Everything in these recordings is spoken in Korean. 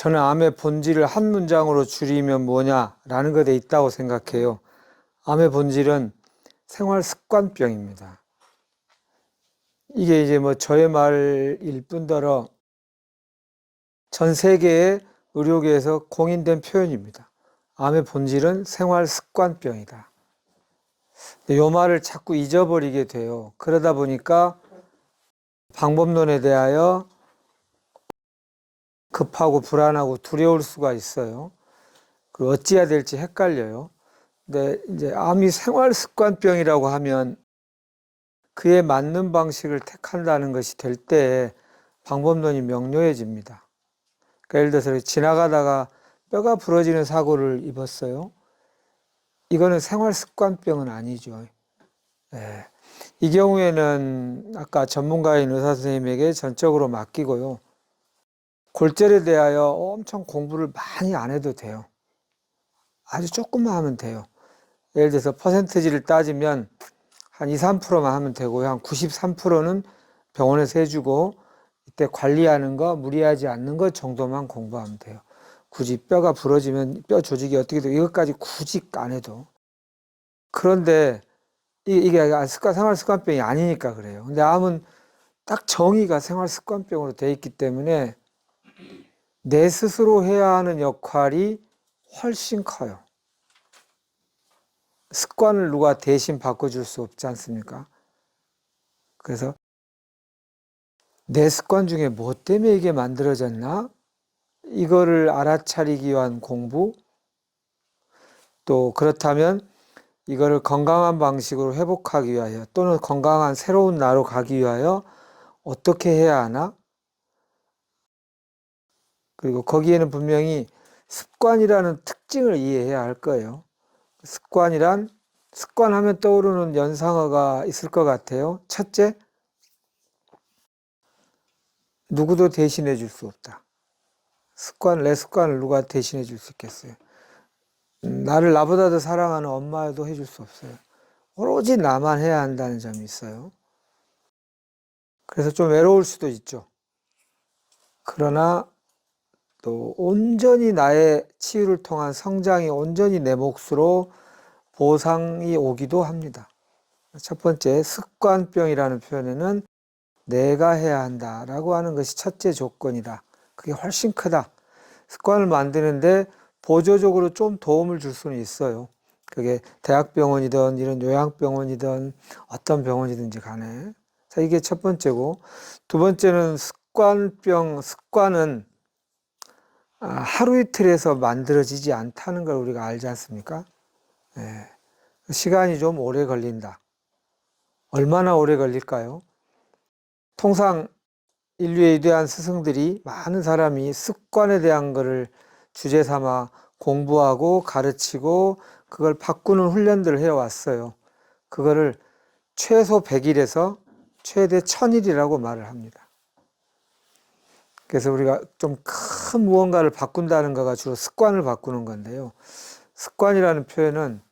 저는 암의 본질을 한 문장으로 줄이면 뭐냐라는 것에 있다고 생각해요. 암의 본질은 생활 습관병입니다. 이게 이제 뭐 저의 말일 뿐더러 전 세계의 의료계에서 공인된 표현입니다. 암의 본질은 생활 습관병이다. 이 말을 자꾸 잊어버리게 돼요. 그러다 보니까 방법론에 대하여 급하고 불안하고 두려울 수가 있어요. 그리고 어찌해야 될지 헷갈려요. 근데 이제 암이 생활 습관병이라고 하면 그에 맞는 방식을 택한다는 것이 될때 방법론이 명료해집니다. 그러니까 예를 들어서 지나가다가 뼈가 부러지는 사고를 입었어요. 이거는 생활 습관병은 아니죠. 예. 이 경우에는 아까 전문가인 의사 선생님에게 전적으로 맡기고요. 골절에 대하여 엄청 공부를 많이 안 해도 돼요. 아주 조금만 하면 돼요. 예를 들어서 퍼센트지를 따지면 한 2, 3%만 하면 되고요. 한 93%는 병원에서 해주고 이때 관리하는 거, 무리하지 않는 것 정도만 공부하면 돼요. 굳이 뼈가 부러지면 뼈 조직이 어떻게 되고 이것까지 굳이 안 해도. 그런데 이게 습관, 생활 습관병이 아니니까 그래요. 근데 암은 딱 정의가 생활 습관병으로 돼 있기 때문에 내 스스로 해야 하는 역할이 훨씬 커요. 습관을 누가 대신 바꿔줄 수 없지 않습니까? 그래서 내 습관 중에 뭐 때문에 이게 만들어졌나? 이거를 알아차리기 위한 공부, 또 그렇다면 이거를 건강한 방식으로 회복하기 위하여 또는 건강한 새로운 나로 가기 위하여 어떻게 해야 하나? 그리고 거기에는 분명히 습관이라는 특징을 이해해야 할 거예요. 습관이란 습관하면 떠오르는 연상어가 있을 것 같아요. 첫째, 누구도 대신해 줄 수 없다. 습관, 내 습관을 누가 대신해 줄 수 있겠어요? 음, 나를 나보다 더 사랑하는 엄마도 해줄 수 없어요. 오로지 나만 해야 한다는 점이 있어요. 그래서 좀 외로울 수도 있죠. 그러나 또 온전히 나의 치유를 통한 성장이 온전히 내 몫으로 보상이 오기도 합니다. 첫 번째, 습관병이라는 표현에는 내가 해야 한다라고 하는 것이 첫째 조건이다. 그게 훨씬 크다. 습관을 만드는데 보조적으로 좀 도움을 줄 수는 있어요. 그게 대학병원이든 이런 요양병원이든 어떤 병원이든지 간에. 자, 이게 첫 번째고. 두 번째는 습관병, 습관은 아, 하루 이틀에서 만들어지지 않다는 걸 우리가 알지 않습니까? 예. 시간이 좀 오래 걸린다. 얼마나 오래 걸릴까요? 통상 인류의 위대한 스승들이 많은 사람이 습관에 대한 것을 주제 삼아 공부하고 가르치고 그걸 바꾸는 훈련들을 해왔어요. 그거를 최소 100일에서 최대 1000일이라고 말을 합니다. 그래서 우리가 좀 큰 무언가를 바꾼다는 거가 주로 습관을 바꾸는 건데요. 습관이라는 표현은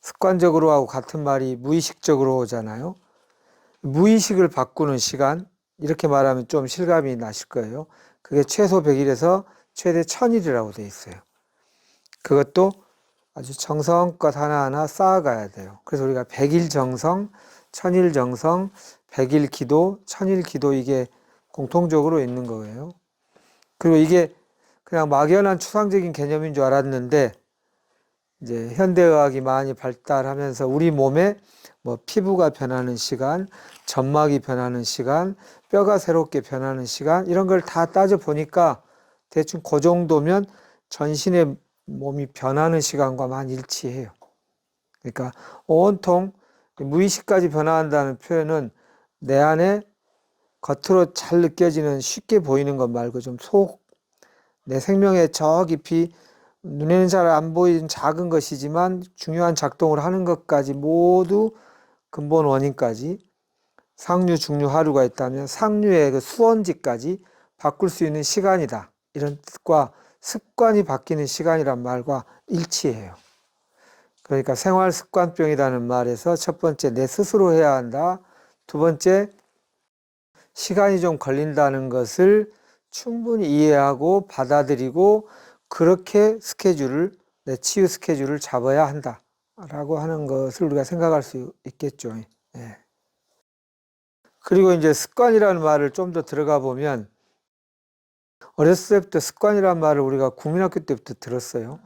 습관적으로 하고 같은 말이 무의식적으로 오잖아요. 무의식을 바꾸는 시간, 이렇게 말하면 좀 실감이 나실 거예요. 그게 최소 100일에서 최대 1000일이라고 돼 있어요. 그것도 아주 정성껏 하나하나 쌓아가야 돼요. 그래서 우리가 100일 정성, 1000일 정성, 100일 기도, 1000일 기도 이게 공통적으로 있는 거예요. 그리고 이게 그냥 막연한 추상적인 개념인 줄 알았는데 이제 현대의학이 많이 발달하면서 우리 몸에 뭐 피부가 변하는 시간, 점막이 변하는 시간, 뼈가 새롭게 변하는 시간 이런 걸 다 따져 보니까 대충 그 정도면 전신의 몸이 변하는 시간과만 일치해요. 그러니까 온통 무의식까지 변화한다는 표현은 내 안에 겉으로 잘 느껴지는 쉽게 보이는 것 말고 좀 속, 내 생명의 저 깊이 눈에는 잘 안 보이는 작은 것이지만 중요한 작동을 하는 것까지 모두 근본 원인까지 상류, 중류, 하류가 있다면 상류의 그 수원지까지 바꿀 수 있는 시간이다. 이런 뜻과 습관이 바뀌는 시간이란 말과 일치해요. 그러니까 생활 습관병이라는 말에서 첫 번째 내 스스로 해야 한다. 두 번째 시간이 좀 걸린다는 것을 충분히 이해하고 받아들이고 그렇게 스케줄을 내 치유 스케줄을 잡아야 한다라고 하는 것을 우리가 생각할 수 있겠죠. 예. 그리고 이제 습관이라는 말을 좀 더 들어가 보면 어렸을 때부터 습관이라는 말을 우리가 국민학교 때부터 들었어요.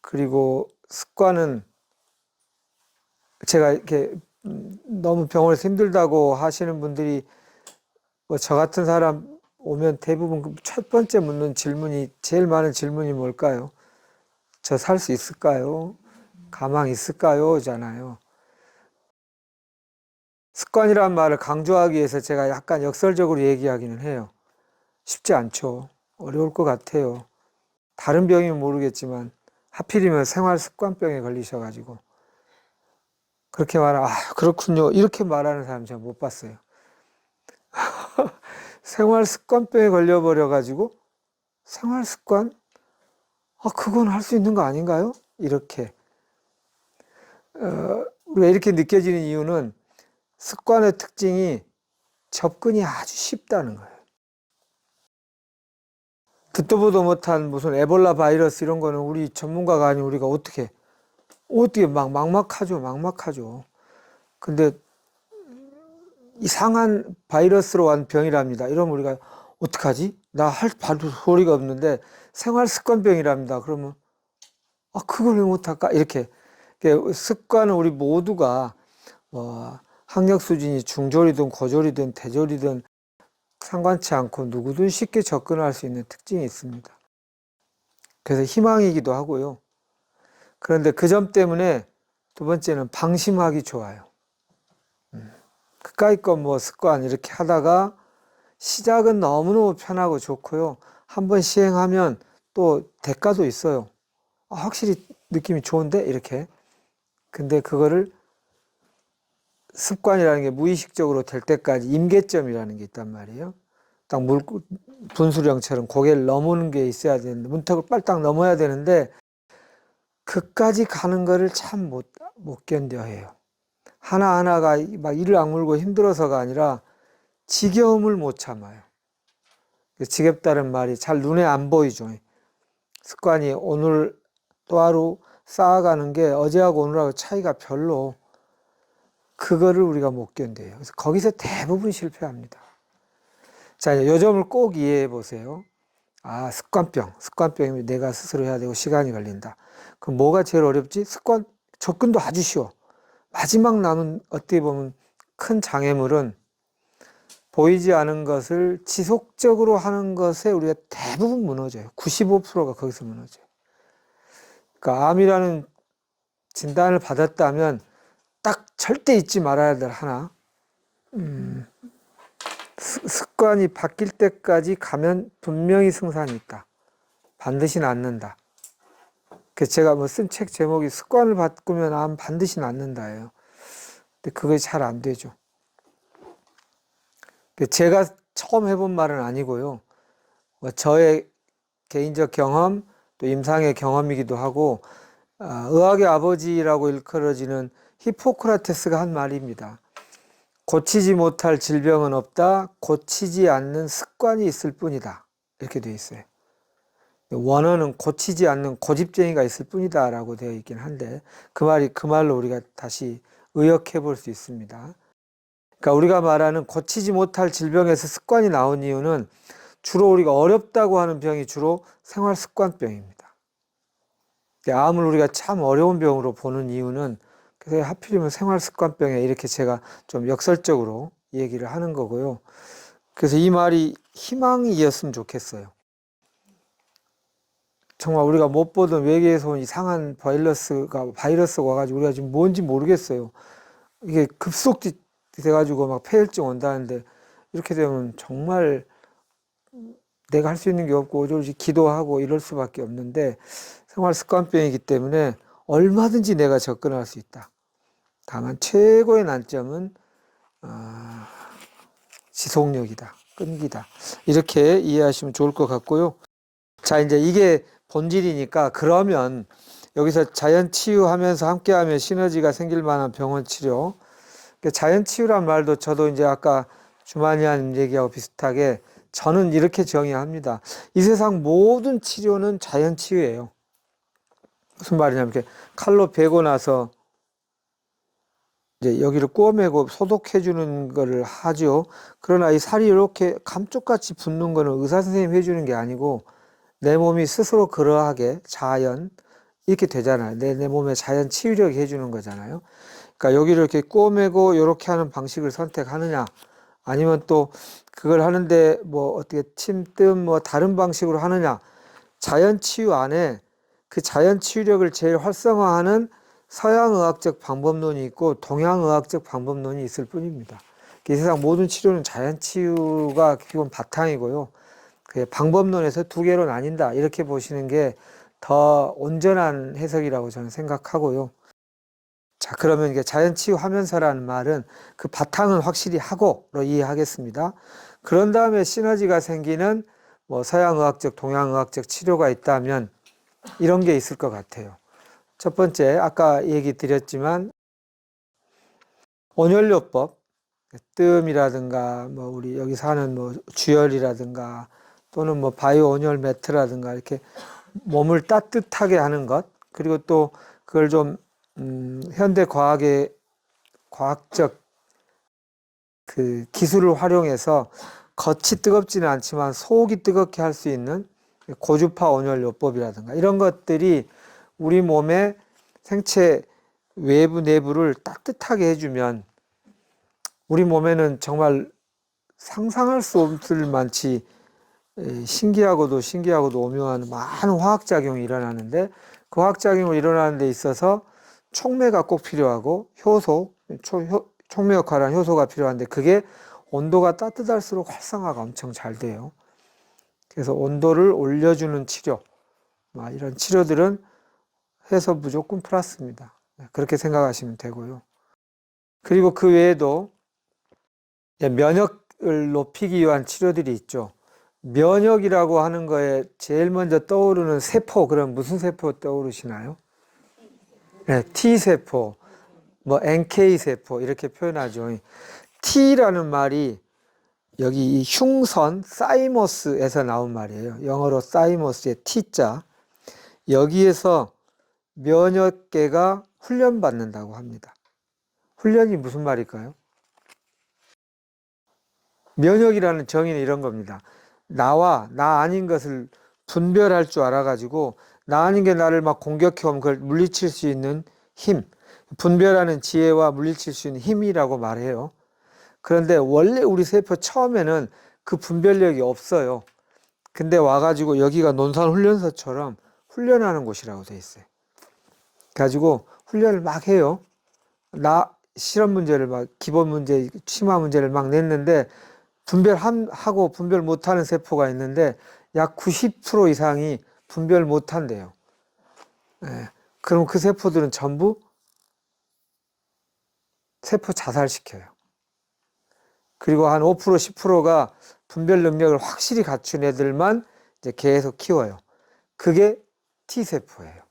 그리고 습관은 제가 이렇게 음, 너무 병원에서 힘들다고 하시는 분들이 뭐 저 같은 사람 오면 대부분 그첫 번째 묻는 질문이 제일 많은 질문이 뭘까요? 저 살 수 있을까요? 가망 있을까요? 잖아요. 습관이란 말을 강조하기 위해서 제가 약간 역설적으로 얘기하기는 해요. 쉽지 않죠. 어려울 것 같아요. 다른 병이면 모르겠지만 하필이면 생활 습관병에 걸리셔가지고 그렇게 말하, 아, 그렇군요. 이렇게 말하는 사람 제가 못 봤어요. 생활 습관병에 걸려버려 가지고 생활 습관? 아, 그건 할 수 있는 거 아닌가요? 이렇게. 어, 우리가 이렇게 느껴지는 이유는 습관의 특징이 접근이 아주 쉽다는 거예요. 듣도 보도 못한 무슨 에볼라 바이러스 이런 거는 우리 전문가가 아닌 우리가 어떻게 어떻게 막 막막하죠, 막막하죠. 근데 이상한 바이러스로 완 병이랍니다. 이러면 우리가 어떡하지? 나 할 바도 소리가 없는데 생활 습관병이랍니다. 그러면 아 그걸 왜 못할까? 이렇게 습관은 우리 모두가 뭐 학력 수준이 중졸이든 고졸이든 대졸이든 상관치 않고 누구든 쉽게 접근할 수 있는 특징이 있습니다. 그래서 희망이기도 하고요. 그런데 그 점 때문에 두 번째는 방심하기 좋아요. 음, 그까이 거뭐 습관 이렇게 하다가 시작은 너무너무 편하고 좋고요. 한번 시행하면 또 대가도 있어요. 아, 확실히 느낌이 좋은데? 이렇게. 근데 그거를 습관이라는 게 무의식적으로 될 때까지 임계점이라는 게 있단 말이에요. 딱 물, 분수령처럼 고개를 넘는 게 있어야 되는데, 문턱을 빨딱 넘어야 되는데, 그까지 가는 거를 참 못, 못 견뎌 해요. 하나하나가 막 이를 악물고 힘들어서가 아니라 지겨움을 못 참아요. 지겹다는 말이 잘 눈에 안 보이죠. 습관이 오늘 또 하루 쌓아가는 게 어제하고 오늘하고 차이가 별로 그거를 우리가 못 견뎌요. 그래서 거기서 대부분 실패합니다. 자, 이 점을 꼭 이해해 보세요. 아, 습관병. 습관병이면 내가 스스로 해야 되고 시간이 걸린다. 그럼 뭐가 제일 어렵지? 습관, 접근도 아주 쉬워. 마지막 남은 어떻게 보면 큰 장애물은 보이지 않은 것을 지속적으로 하는 것에 우리가 대부분 무너져요. 95%가 거기서 무너져요. 그러니까 암이라는 진단을 받았다면 딱 절대 잊지 말아야 될 하나. 음, 습관이 바뀔 때까지 가면 분명히 승산이 있다. 반드시 낫는다. 그 제가 뭐 쓴 책 제목이 습관을 바꾸면 암 반드시 낫는다예요. 근데 그게 잘 안 되죠. 그 제가 처음 해본 말은 아니고요. 뭐 저의 개인적 경험 또 임상의 경험이기도 하고 아, 의학의 아버지라고 일컬어지는 히포크라테스가 한 말입니다. 고치지 못할 질병은 없다. 고치지 않는 습관이 있을 뿐이다. 이렇게 되어 있어요. 원어는 고치지 않는 고집쟁이가 있을 뿐이다. 라고 되어 있긴 한데, 그 말이 그 말로 우리가 다시 의역해 볼 수 있습니다. 그러니까 우리가 말하는 고치지 못할 질병에서 습관이 나온 이유는 주로 우리가 어렵다고 하는 병이 주로 생활 습관병입니다. 암을 우리가 참 어려운 병으로 보는 이유는 그래서 하필이면 생활 습관병에 이렇게 제가 좀 역설적으로 얘기를 하는 거고요. 그래서 이 말이 희망이었으면 좋겠어요. 정말 우리가 못 보던 외계에서 온 이상한 바이러스가 바이러스가 와가지고 우리가 지금 뭔지 모르겠어요. 이게 급속히 돼가지고 막 폐혈증 온다는데 이렇게 되면 정말 내가 할 수 있는 게 없고 오로지 기도하고 이럴 수밖에 없는데 생활 습관병이기 때문에 얼마든지 내가 접근할 수 있다. 다만 최고의 난점은 어, 지속력이다, 끈기다. 이렇게 이해하시면 좋을 것 같고요. 자, 이제 이게 본질이니까 그러면 여기서 자연 치유하면서 함께하면 시너지가 생길 만한 병원 치료. 자연 치유란 말도 저도 이제 아까 주만이한 얘기하고 비슷하게 저는 이렇게 정의합니다. 이 세상 모든 치료는 자연 치유예요. 무슨 말이냐면 이렇게 칼로 베고 나서 이제 여기를 꼬매고 소독해 주는 거를 하죠. 그러나 이 살이 이렇게 감쪽같이 붙는 거는 의사 선생님이 해주는 게 아니고 내 몸이 스스로 그러하게 자연 이렇게 되잖아요. 내, 내 몸에 자연 치유력이 해주는 거잖아요. 그러니까 여기를 이렇게 꼬매고 이렇게 하는 방식을 선택하느냐 아니면 또 그걸 하는데 뭐 어떻게 침뜸 뭐 다른 방식으로 하느냐 자연 치유 안에 그 자연 치유력을 제일 활성화하는 서양의학적 방법론이 있고 동양의학적 방법론이 있을 뿐입니다. 이 세상 모든 치료는 자연 치유가 기본 바탕이고요. 그 방법론에서 두 개로 나뉜다 이렇게 보시는 게 더 온전한 해석이라고 저는 생각하고요. 자 그러면 이게 자연 치유하면서라는 말은 그 바탕은 확실히 하고로 이해하겠습니다. 그런 다음에 시너지가 생기는 뭐 서양의학적, 동양의학적 치료가 있다면 이런 게 있을 것 같아요. 첫 번째, 아까 얘기 드렸지만, 온열요법, 뜸이라든가, 뭐, 우리 여기 사는 뭐, 주열이라든가, 또는 뭐, 바이오 온열 매트라든가, 이렇게 몸을 따뜻하게 하는 것, 그리고 또 그걸 좀, 음, 현대 과학의, 과학적 그 기술을 활용해서 겉이 뜨겁지는 않지만 속이 뜨겁게 할 수 있는 고주파 온열 요법이라든가 이런 것들이 우리 몸의 생체 외부 내부를 따뜻하게 해주면 우리 몸에는 정말 상상할 수 없을 만치 에, 신기하고도 신기하고도 오묘한 많은 화학작용이 일어나는데 그 화학작용이 일어나는 데 있어서 촉매가 꼭 필요하고 효소, 초, 효, 촉매 역할을 하는 효소가 필요한데 그게 온도가 따뜻할수록 활성화가 엄청 잘 돼요. 그래서 온도를 올려주는 치료, 막 이런 치료들은 해서 무조건 플러스입니다. 네, 그렇게 생각하시면 되고요. 그리고 그 외에도 면역을 높이기 위한 치료들이 있죠. 면역이라고 하는 거에 제일 먼저 떠오르는 세포, 그럼 무슨 세포 떠오르시나요? 네, T세포, 뭐 NK세포, 이렇게 표현하죠. T라는 말이 여기 이 흉선, 사이머스에서 나온 말이에요. 영어로 사이머스의 T자. 여기에서 면역계가 훈련받는다고 합니다. 훈련이 무슨 말일까요? 면역이라는 정의는 이런 겁니다. 나와 나 아닌 것을 분별할 줄 알아가지고 나 아닌 게 나를 막 공격해 오면 그걸 물리칠 수 있는 힘, 분별하는 지혜와 물리칠 수 있는 힘이라고 말해요. 그런데 원래 우리 세포 처음에는 그 분별력이 없어요. 근데 와가지고 여기가 논산훈련소처럼 훈련하는 곳이라고 돼 있어요. 가지고 훈련을 막 해요. 나 실험 문제를 막 기본 문제, 치마 문제를 막 냈는데 분별하고 분별 못하는 세포가 있는데 약 90% 이상이 분별 못한대요. 예. 그럼 그 세포들은 전부 세포 자살시켜요. 그리고 한 5% 10%가 분별 능력을 확실히 갖춘 애들만 이제 계속 키워요. 그게 T세포예요.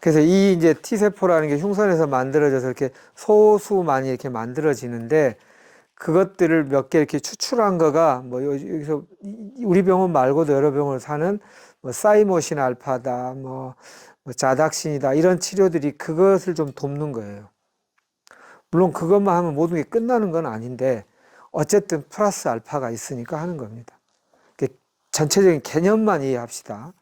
그래서 이 이제 T세포라는 게 흉선에서 만들어져서 이렇게 소수 많이 이렇게 만들어지는데 그것들을 몇 개 이렇게 추출한 거가 뭐 여기서 우리 병원 말고도 여러 병원을 사는 뭐 사이모신 알파다, 뭐, 뭐 자닥신이다 이런 치료들이 그것을 좀 돕는 거예요. 물론 그것만 하면 모든 게 끝나는 건 아닌데 어쨌든 플러스 알파가 있으니까 하는 겁니다. 전체적인 개념만 이해합시다.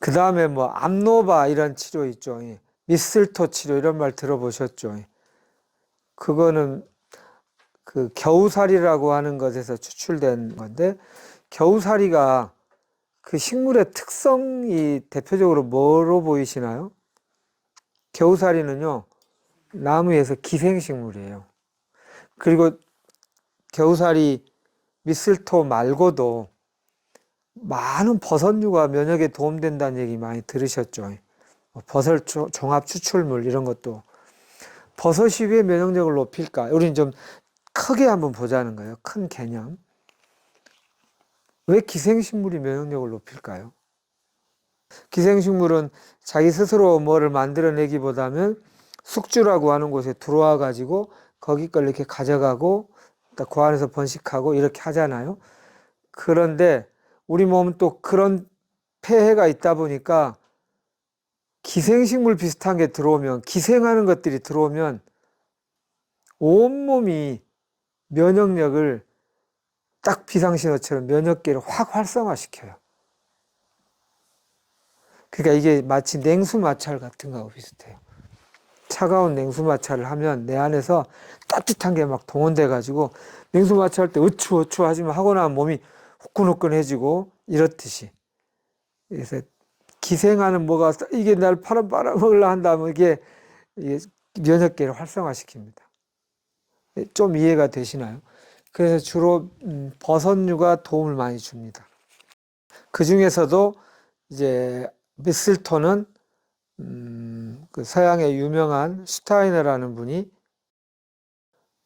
그 다음에 뭐 암노바 이런 치료 있죠. 미슬토 치료 이런 말 들어보셨죠. 그거는 그 겨우살이라고 하는 것에서 추출된 건데 겨우살이가 그 식물의 특성이 대표적으로 뭐로 보이시나요? 겨우살이는요 나무에서 기생식물이에요. 그리고 겨우살이 미슬토 말고도 많은 버섯류가 면역에 도움된다는 얘기 많이 들으셨죠. 뭐 버섯 종합 추출물 이런 것도 버섯이 왜 면역력을 높일까? 우리는 좀 크게 한번 보자는 거예요. 큰 개념. 왜 기생식물이 면역력을 높일까요? 기생식물은 자기 스스로 뭐를 만들어내기보다는 숙주라고 하는 곳에 들어와 가지고 거기 걸 이렇게 가져가고 그 안에서 번식하고 이렇게 하잖아요. 그런데 우리 몸은 또 그런 폐해가 있다 보니까 기생식물 비슷한 게 들어오면 기생하는 것들이 들어오면 온몸이 면역력을 딱 비상신호처럼 면역계를 확 활성화시켜요. 그러니까 이게 마치 냉수 마찰 같은 거하고 비슷해요. 차가운 냉수 마찰을 하면 내 안에서 따뜻한 게 막 동원돼 가지고 냉수 마찰할 때 어추 하지만 하고 나면 몸이 후끈후끈해지고 이렇듯이 그래서 기생하는 뭐가 이게 날 팔아 빨아먹으려 한다면 이게 면역계를 활성화시킵니다. 좀 이해가 되시나요? 그래서 주로 음, 버섯류가 도움을 많이 줍니다. 그 중에서도 이제 미슬토는 음, 그 서양의 유명한 슈타이너라는 분이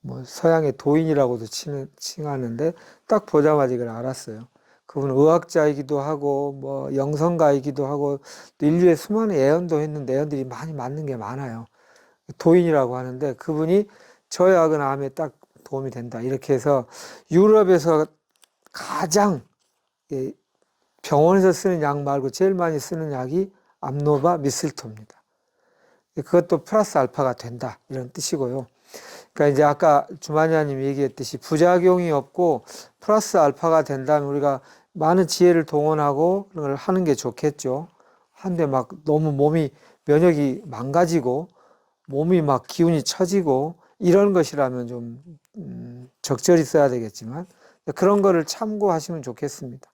뭐 서양의 도인이라고도 치는, 칭하는데 딱 보자마자 이걸 알았어요. 그분은 의학자이기도 하고 뭐 영성가이기도 하고 또 인류의 수많은 예언도 했는데 예언들이 많이 맞는 게 많아요. 도인이라고 하는데 그분이 저약은 암에 딱 도움이 된다. 이렇게 해서 유럽에서 가장 예, 병원에서 쓰는 약 말고 제일 많이 쓰는 약이 암노바 미슬토입니다. 그것도 플러스 알파가 된다. 이런 뜻이고요. 그러니까 이제 아까 주마니아님이 얘기했듯이 부작용이 없고 플러스 알파가 된다면 우리가 많은 지혜를 동원하고 그런 걸 하는 게 좋겠죠. 한데 막 너무 몸이 면역이 망가지고 몸이 막 기운이 처지고 이런 것이라면 좀 음, 적절히 써야 되겠지만 그런 거를 참고하시면 좋겠습니다.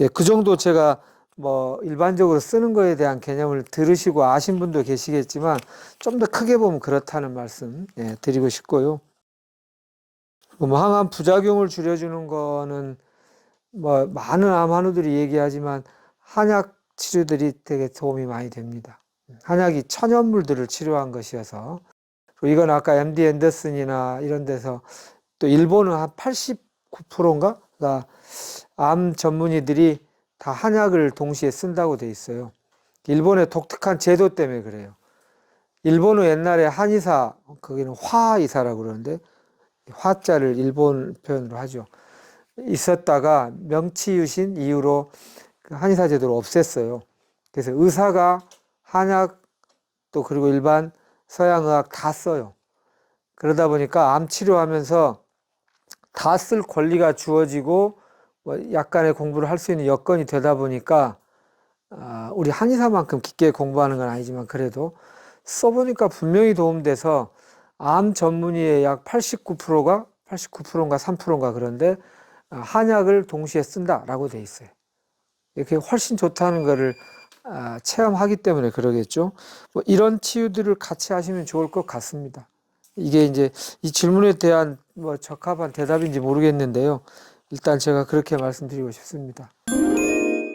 예, 그 정도 제가 뭐 일반적으로 쓰는 거에 대한 개념을 들으시고 아신 분도 계시겠지만 좀 더 크게 보면 그렇다는 말씀 예, 드리고 싶고요. 뭐 항암 부작용을 줄여주는 거는 뭐 많은 암 환우들이 얘기하지만 한약 치료들이 되게 도움이 많이 됩니다. 한약이 천연물들을 치료한 것이어서 이건 아까 MD 앤더슨이나 이런 데서 또 일본은 한 89%인가? 암 전문의들이 다 한약을 동시에 쓴다고 돼 있어요. 일본의 독특한 제도 때문에 그래요. 일본은 옛날에 한의사, 거기는 화의사라고 그러는데, 화자를 일본 표현으로 하죠. 있었다가 명치유신 이후로 그 한의사 제도를 없앴어요. 그래서 의사가 한약 또 그리고 일반 서양의학 다 써요. 그러다 보니까 암 치료하면서 다 쓸 권리가 주어지고 뭐 약간의 공부를 할 수 있는 여건이 되다 보니까 아, 우리 한의사만큼 깊게 공부하는 건 아니지만 그래도 써보니까 분명히 도움돼서 암 전문의의 약 89%가 89%인가 3%인가 그런데 아, 한약을 동시에 쓴다라고 돼 있어요. 이렇게 훨씬 좋다는 거를 아, 체험하기 때문에 그러겠죠. 뭐 이런 치유들을 같이 하시면 좋을 것 같습니다. 이게 이제 이 질문에 대한 뭐 적합한 대답인지 모르겠는데요. 일단 제가 그렇게 말씀드리고 싶습니다.